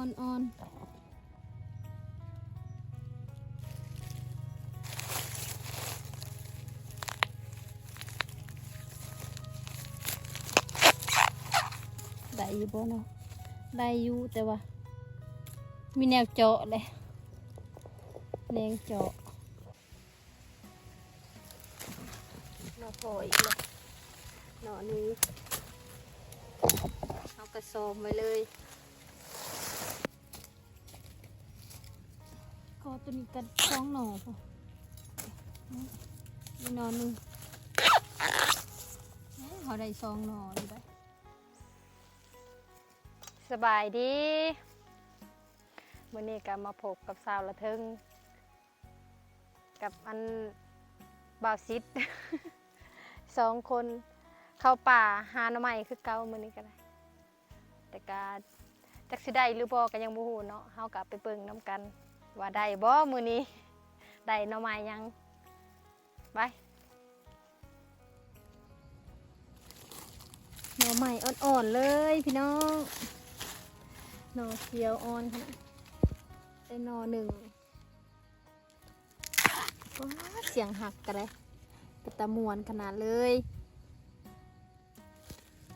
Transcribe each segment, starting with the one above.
อนออนได้อยู่บ่เนาะได้อยู่แต่ว่า มีแนวเจาะเลยแนงเจาะมาพออีกเลยหนอนี้เอากระสอบไว้เลย ก็ตัวนี้กันสองหน่อพอมีหนอหนึ่งเอ้ยเขาได้สองหน่อเลยได้สบายดีมื่อนี้ก็มาพบกับสาวละเทิงกับอันบ่าวซิดสองคนเข้าป่าหาหน่อไม้คือเก่ามื่อนี้ก็ได้ แต่ก็จักสิได้หรือบ่ก็ยังบ่ฮู้เนาะเฮาก็ไปเบิ่งนํกัน ว่าได้บ่มือนี้ได้หน่อไม้ยังไปหน่อไม้อ่อนๆเลยพี่น้องหน่อเขียวอ่อนได้หน่อหนึ่งเสียงหักกันเลยกระตะมวนขนาดเลย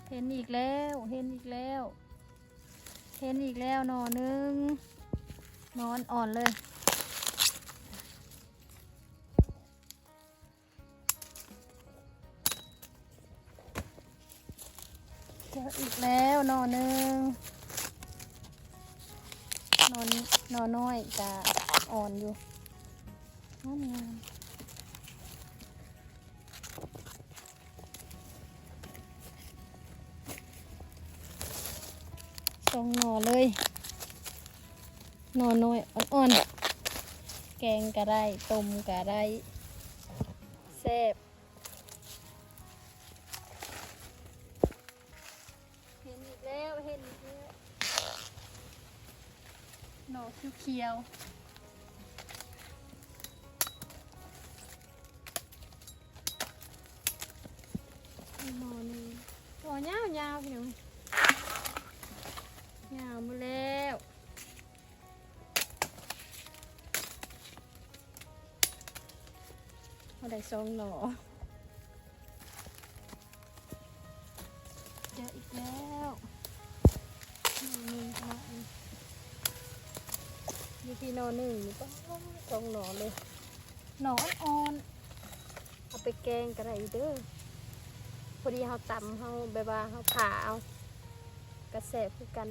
เห็นอีกแล้ว เห็นอีกแล้ว เห็นอีกแล้วหน่อหนึ่ง นอนอ่อนเลยเจออีกแล้วนอนหนึ่งนอนนอนน้อยจะอ่อนอยู่นั่นไงสองหน่อเลย นอนน้อยอ่อนๆ แกงก็ได้ต้มก็ได้แซ่บเห็นอีกแล้วเห็นอีกแล้วหนอเขียวๆหนอหนึงตัวยาวยาวๆพี่น้องยาวมาแล้ว ได้สองหน่อเจออีกแล้วหนึ่งหนึ่งหน่อหนึ่งมีพี่หนอหนึ่งนี่ก็สองหน่อเลยหน่ออ่อนๆเอาไปแกงกระไรเด้อพอดีเขาตำเขาแบบว่าเขาผ่าเอากระแสบคือกัน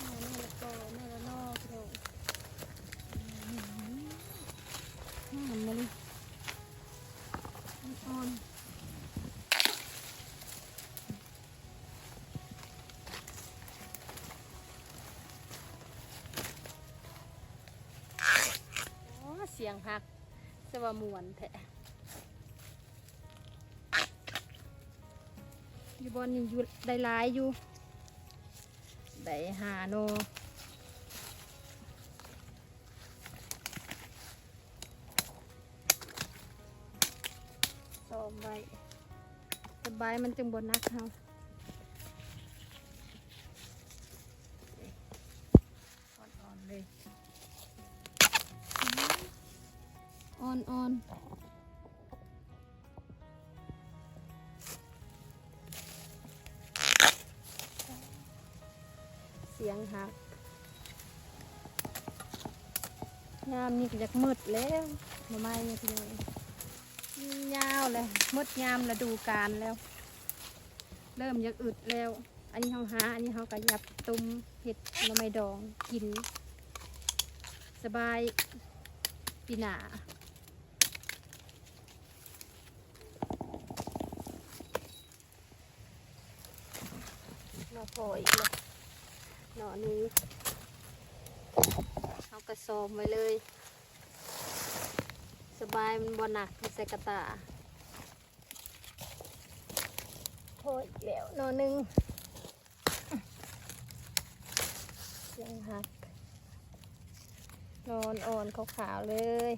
มาแล้วก็มาแล้วนอกเราห้ามมาเลยอ่อนอ๋อเสียงหักจะว่ามวนแท้อยู่บนยังอยู่ได้หลายอยู่ได้หาโนสอบไว้สบายมันจึงบนนักเขา อ่อนเสียงหักงามนี่ก็อยากมืดแล้วหน่อไม้เนี่ยพี่น้องยาวเลยมืดยามฤดูกาลแล้ว เริ่มอยากอึดแล้ว อันนี้เขาหา อันนี้เขาก็ยับตุ้มเห็ดหน่อไม้ดองกิน สบายปีหนาหน่อ พออีกเลยหน่อนี้เอากระสอบไว้เลย สบายมันบ่หนักใส่กระตาโอ้ยแล้วหนอหนึ่งเสียงหักนอนอ่อนขาวๆเลย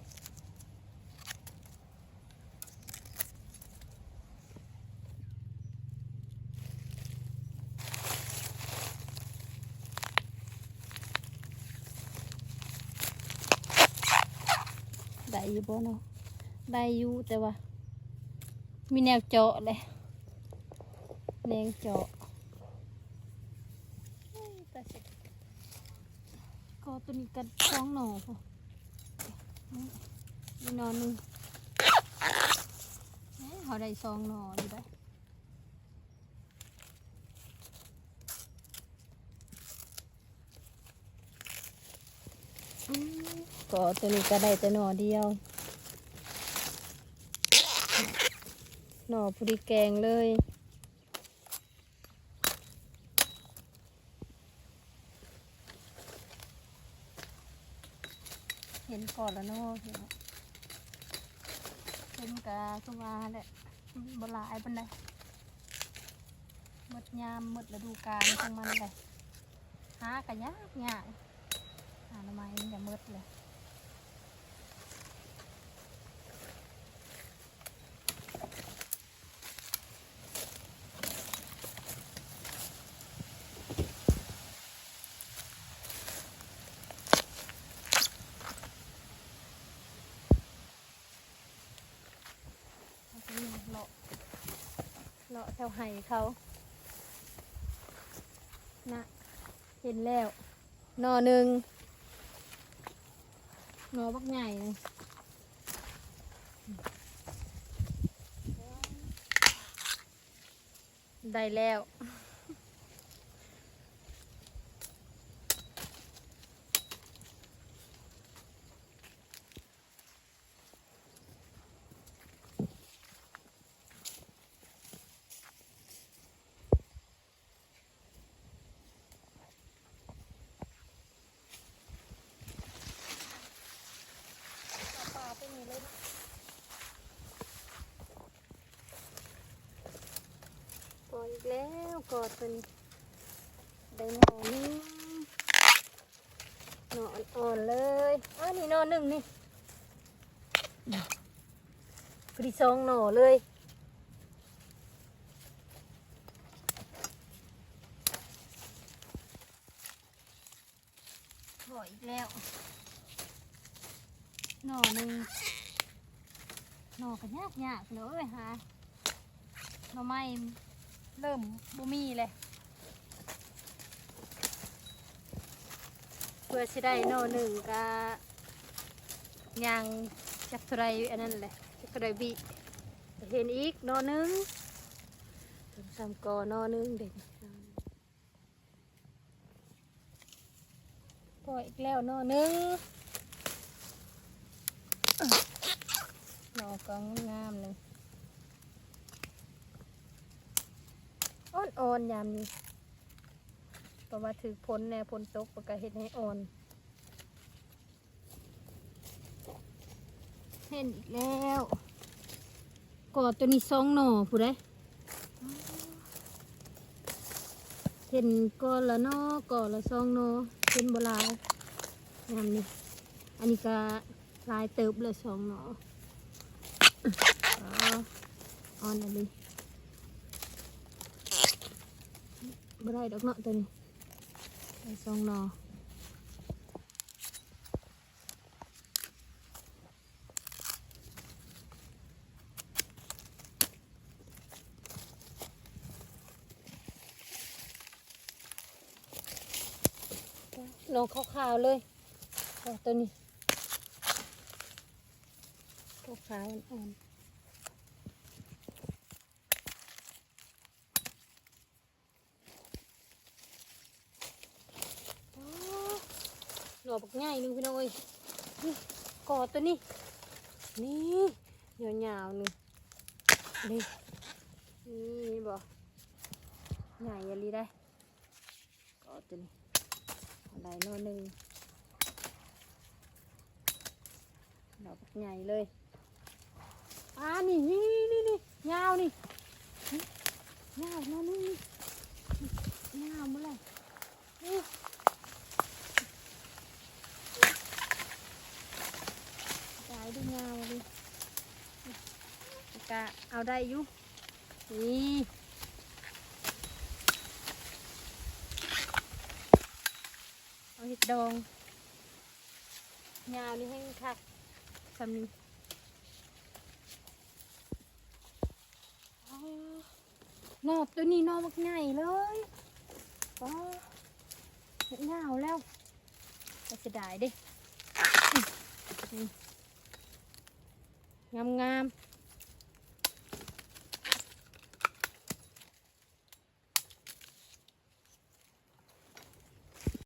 อยู่บ่เนาะได้อยู่แต่ว่า มีแนวเจาะเลยแนงเจาะเอ้ยแต่สิก็ตัวนี้กันสองหน่อพอนี่หนอนหนึ่งเอ้ยเขาได้สองหน่ออยู่ได้อืม ก็ตัวนี้ก็ได้แต่หน่อเดียว หน่อพอดีแกงเลยเห็นก่อนแล้วเนาะพี่น้องเห็นกะก็ว่าแหละบลายปันไดหมดยามหมดฤดูกาลของมันเลยหากระยากยากหาหน่อไม้มันจะหมดเลย เขาก็มีเลาะเลาะ แถวไห้เขานะเห็นแล้วนอหนึ่งนอบักใหญ่เลยได้แล้ว ปลาไปนี่เลยก อีกแล้วกอดเป็นได้หนอนหน่ออ่อนเลยอ้านี่น่อหนึ่งนี่พอดีสองหน่อเลยหน่ออีกแล้ว หน่อหนึ่งหน่อกันยากยากๆเลยหาหน่อไม้ เริ่มบ่มีเลย เพื่อสิได้น่อหนึ่งก็ยางจักเทาไรอันนั้นแหละจักเทาไรบิเห็นอีกหน่อหนึ่งถึงสามกอน่อหนึ่งเด็กก็อีกแล้วหน่อหนึ่งหนอกองงามเลย อ่อนอ่อนๆยามนี้เพราะว่าถือพ้นแน่พ้นตกปกเห็ดให้อ่อน เห็นอีกแล้วกอดตัวนี้สองหน่อผู้ใดเห็นก่อนละนอก่อนละสองหนอเห็นโบราณยามนี้อันนี้ก็ลายเติบลยสองหนออ๋อออนอันนี้ บ่ได้ดอกเนาะตัวนี้ได้สองนอนอขาวๆเลยตัวนี้ขาวๆอ่อนๆ อ๋อ หน่อบักง่ายหนึงพี่น้องเอ้ยนี่กอดตัวนี้นี่ยาวๆหนึงนี่นี่บ่ใหญ่ยลีได้กอดตัวนี้อะไรนอหนึ่งหน่อบักใหญ่เลยอ่านี่นี่นี่นี่ยาวนี่ยาวนอหนึงนี่ยาวมาเลยนี่ สายดูงามเลยกะเอาได้ยู่นี่เอาเห็ดดองยาวนี่ให้คักสำนี้อ๋อนอบตัวนี้นอมักใหญ่เลยอ๋อเห็เหงาแล้วจะได้ดิ งามๆ